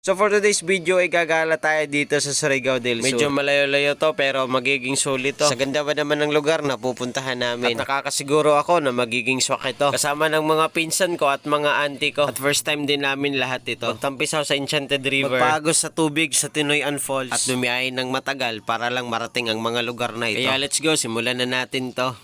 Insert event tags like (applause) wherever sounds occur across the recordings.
So for today's video ay gagala tayo dito sa Surigao del Sur. Medyo malayo-layo to pero magiging sulit to. Sa ganda ba naman ng lugar na pupuntahan namin. At nakakasiguro ako na magiging swak ito. Kasama ng mga pinsan ko at mga auntie ko. At first time din namin lahat ito. Magtampisaw sa Enchanted River. Magpagos sa tubig sa Tinoyan Falls. At dumiyahin ng matagal para lang marating ang mga lugar na ito. Kaya let's go, simulan na natin to.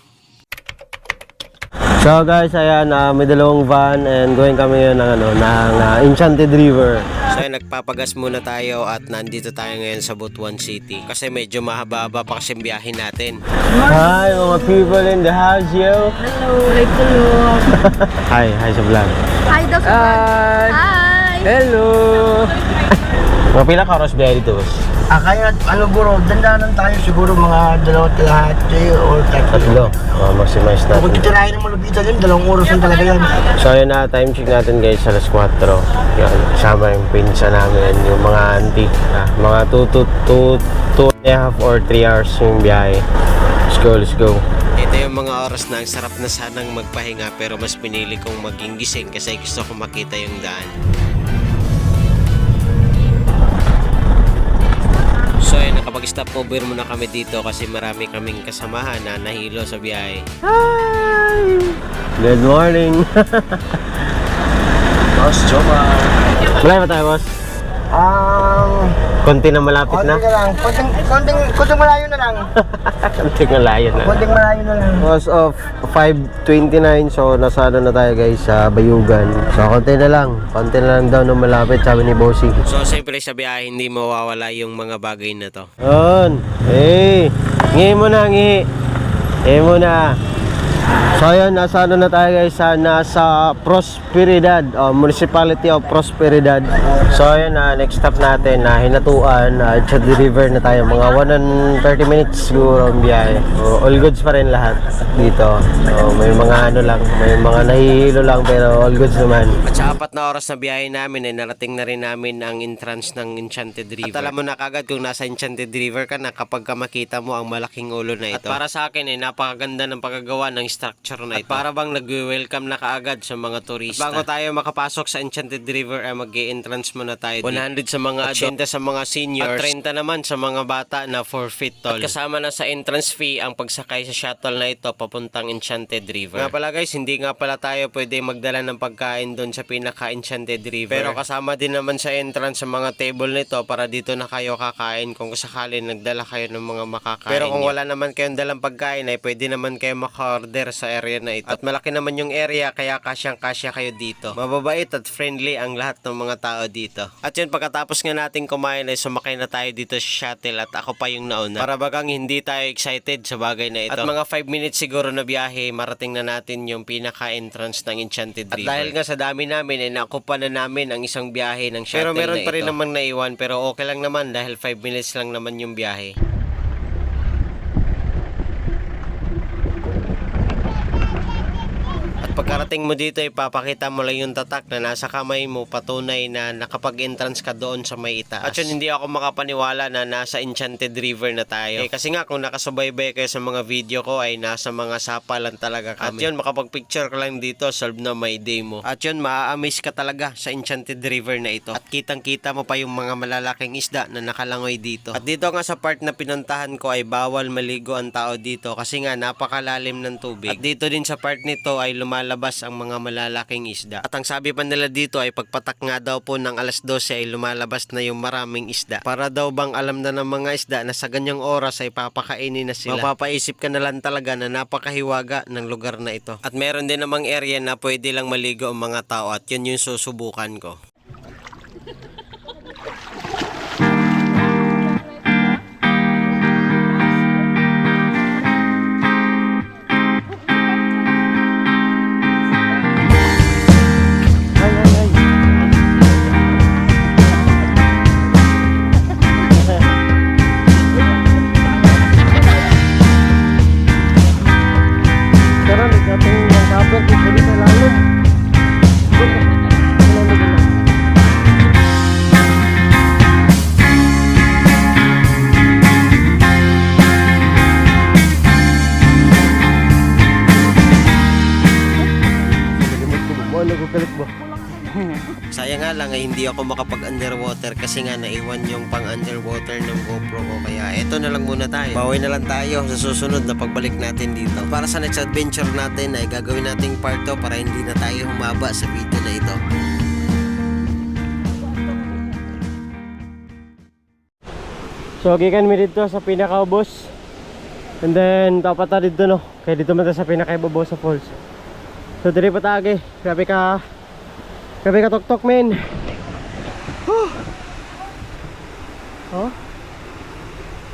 So guys, ayan, uh, may dalawang van and going kami ngayon ng, ano, ng ah, Enchanted River. So ayun, nagpapagas muna tayo at nandito tayo ngayon sa Butuan City. Kasi medyo mahaba-haba pa kasi biyahe natin. Hi mga people in the house, yo! Hello, like hello. (laughs) Hi, hi sa vlog. Hi, Doc. Hi! Hi. Hello! (laughs) Mga pila ka dito, boss? Ah, kaya ano bro, dandanan tayo siguro mga dalawat kalahati or tatlo. Tatlo. Uh, maximize Kung natin. titirahin ng malupitan yun, dalawang oras lang talaga yan. So ayun na, time check natin guys, alas 4. Yan, kasama yung pinsa namin, yung mga auntie. Ah, mga 2 to 2, 2 and a half or 3 hours yung biyahe. Let's go, let's go. Ito yung mga oras na ang sarap na sanang magpahinga pero mas pinili kong maging gising kasi gusto kong makita yung daan. Nakapag-stop over muna kami dito kasi marami kaming kasamahan na nahilo sa biyahe. Hi! Good morning! (laughs) Boss, Jomar. Wala ba tayo, boss? Um, Konti na malapit konting na. na lang. Konting, konting, konting malayo na lang. (laughs) Konti na layo na. Konting malayo na lang. Was of 5.29 so nasa ano na tayo guys sa Bayugan. So konti na lang. Konti na lang daw na malapit sabi ni Bossy. So siyempre sa biyahe hindi mawawala yung mga bagay na to. Yun. Hey! Ngi mo na, ngi. Ngi mo na. So ayun, nasa ano na tayo guys, sa, nasa Prosperidad, oh, Municipality of Prosperidad. So ayun, na next stop natin, na Hinatuan, uh, Chad River na tayo. Mga 130 minutes siguro ang biyahe. Oh, all goods pa rin lahat dito. Oh, may mga ano lang, may mga nahihilo lang pero all goods naman. At sa apat na oras na biyahe namin ay narating na rin namin ang entrance ng Enchanted River. At alam mo na kagad kung nasa Enchanted River ka na kapag ka makita mo ang malaking ulo na ito. At para sa akin ay napakaganda ng pagkagawa ng structure na (laughs) ito. At para bang nag-welcome na kaagad sa mga turista. At bago tayo makapasok sa Enchanted River ay mag entrance muna tayo. 100 sa mga adult, 80 sa mga seniors, at 30 naman sa mga bata na 4 feet tall. At kasama na sa entrance fee ang pagsakay sa shuttle na ito papuntang Enchanted River. Nga pala guys, hindi nga pala tayo pwede magdala ng pagkain doon sa pinaka-Enchanted River. Pero kasama din naman sa entrance sa mga table nito para dito na kayo kakain kung sakali nagdala kayo ng mga makakain. Pero kung wala naman kayong dalang pagkain ay pwede naman kayo maka-order sa area na ito. At malaki naman yung area kaya kasyang-kasya kayo dito. Mababait at friendly ang lahat ng mga tao dito. At yun, pagkatapos nga natin kumain ay sumakay na tayo dito sa shuttle at ako pa yung nauna. Para bagang hindi tayo excited sa bagay na ito. At mga 5 minutes siguro na biyahe, marating na natin yung pinaka-entrance ng Enchanted River. At dahil nga sa dami namin, ay nakupa na namin ang isang biyahe ng shuttle Pero meron pa rin namang naiwan, pero okay lang naman dahil 5 minutes lang naman yung biyahe. Pagkarating mo dito, ipapakita mo lang yung tatak na nasa kamay mo patunay na nakapag-entrance ka doon sa may itaas. At yun, hindi ako makapaniwala na nasa Enchanted River na tayo. Eh, kasi nga, kung nakasubaybay kayo sa mga video ko, ay nasa mga sapa lang talaga kami. At yun, makapag-picture ka lang dito, solve na may day mo. At yun, maa-amaze ka talaga sa Enchanted River na ito. At kitang-kita mo pa yung mga malalaking isda na nakalangoy dito. At dito nga sa part na pinuntahan ko ay bawal maligo ang tao dito kasi nga napakalalim ng tubig. At dito din sa part nito ay lumalabas ang mga malalaking isda. At ang sabi pa nila dito ay pagpatak nga daw po ng alas 12 ay lumalabas na yung maraming isda. Para daw bang alam na ng mga isda na sa ganyang oras ay papakainin na sila. Mapapaisip ka na lang talaga na napakahiwaga ng lugar na ito. At meron din namang area na pwede lang maligo ang mga tao at yun yung susubukan ko. Na hindi ako makapag underwater kasi nga naiwan yung pang underwater ng GoPro ko kaya eto na lang muna tayo. Bawi na lang tayo sa susunod na pagbalik natin dito. Para sa next adventure natin ay gagawin nating part 2 para hindi na tayo humaba sa video na ito. So, gikan mi dito sa pinakaubos. And then, dapat dito no. Kaya dito man sa pinakaibabaw sa falls. So, diri pa tage. Grabe ka. Grabe ka tok-tok, men. Huh. Oh.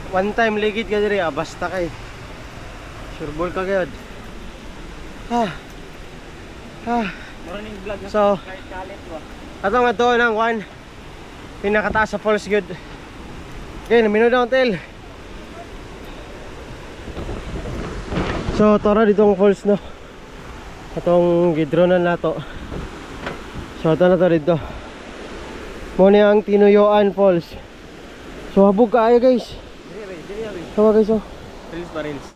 One time ligid ka diri, ah, basta kay. Sureball ka gyud. Ah. Ah. Morning vlog So, kalit mo. atong ato ng one pinakataas sa falls good. Okay, namino down tail. So, tara dito ang falls no. Atong gidronan nato. So, ato na to dito. Muna ang Tinuyuan Falls. So, habog kaayo guys. Tawa guys oh. Reels pa reels.